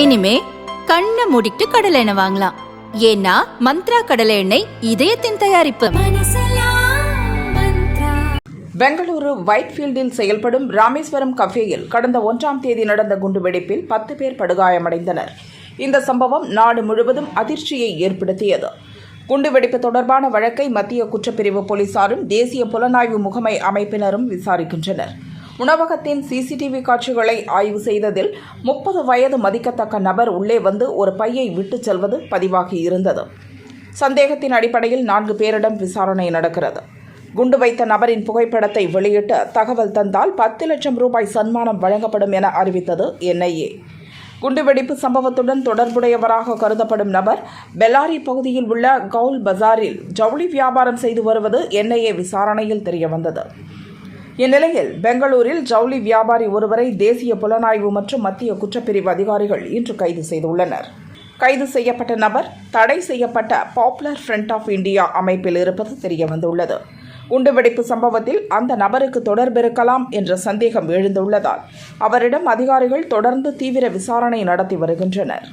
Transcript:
இனிமே கண்ணை மூடிட்டு கடலை எண்ணெய் வாங்கலாம். ஏன்னா மந்த்ரா கடலை எண்ணெய் இதயத்தின் தயாரிப்பு. பெங்களூரு ஒயிட்ஃபீல்டில் செயல்படும் ராமேஸ்வரம் கஃபேயில் கடந்த ஒன்றாம் தேதி நடந்த குண்டுவெடிப்பில் பத்து பேர் படுகாயமடைந்தனர். இந்த சம்பவம் நாடு முழுவதும் அதிர்ச்சியை ஏற்படுத்தியது. குண்டுவெடிப்பு தொடர்பான வழக்கை மத்திய குற்றப்பிரிவு போலீசாரும் தேசிய புலனாய்வு முகமை அமைப்பினரும் விசாரிக்கின்றனர். உணவகத்தின் சிசிடிவி காட்சிகளை ஆய்வு செய்ததில் முப்பது வயது மதிக்கத்தக்க நபர் உள்ளே வந்து ஒரு பையை விட்டுச் செல்வது பதிவாகி இருந்தது. சந்தேகத்தின் அடிப்படையில் நான்கு பேரிடம் விசாரணை நடக்கிறது. குண்டு வைத்த நபரின் புகைப்படத்தை வெளியிட்டு தகவல் தந்தால் பத்து லட்சம் ரூபாய் சன்மானம் வழங்கப்படும் என அறிவித்தது என்ஐஏ குண்டுவெடிப்பு சம்பவத்துடன் தொடர்புடையவராக கருதப்படும் நபர் பெல்லாரி பகுதியில் உள்ள கவுல் பஜாரில் ஜவுளி வியாபாரம் செய்து வருவது என்ஐஏ விசாரணையில் தெரியவந்தது. இந்நிலையில் பெங்களூரில் ஜவுளி வியாபாரி ஒருவரை தேசிய புலனாய்வு மற்றும் மத்திய குற்றப்பிரிவு அதிகாரிகள் இன்று கைது செய்துள்ளனர். கைது செய்யப்பட்ட நபர் தடை செய்யப்பட்ட பாப்புலர் ஃப்ரண்ட் ஆஃப் இந்தியா அமைப்பில் இருப்பது தெரியவந்துள்ளது. குண்டுவெடிப்பு சம்பவத்தில் அந்த நபருக்கு தொடர்பிருக்கலாம் என்ற சந்தேகம் எழுந்துள்ளதால் அவரிடம் அதிகாரிகள் தொடர்ந்து தீவிர விசாரணை நடத்தி வருகின்றனர்.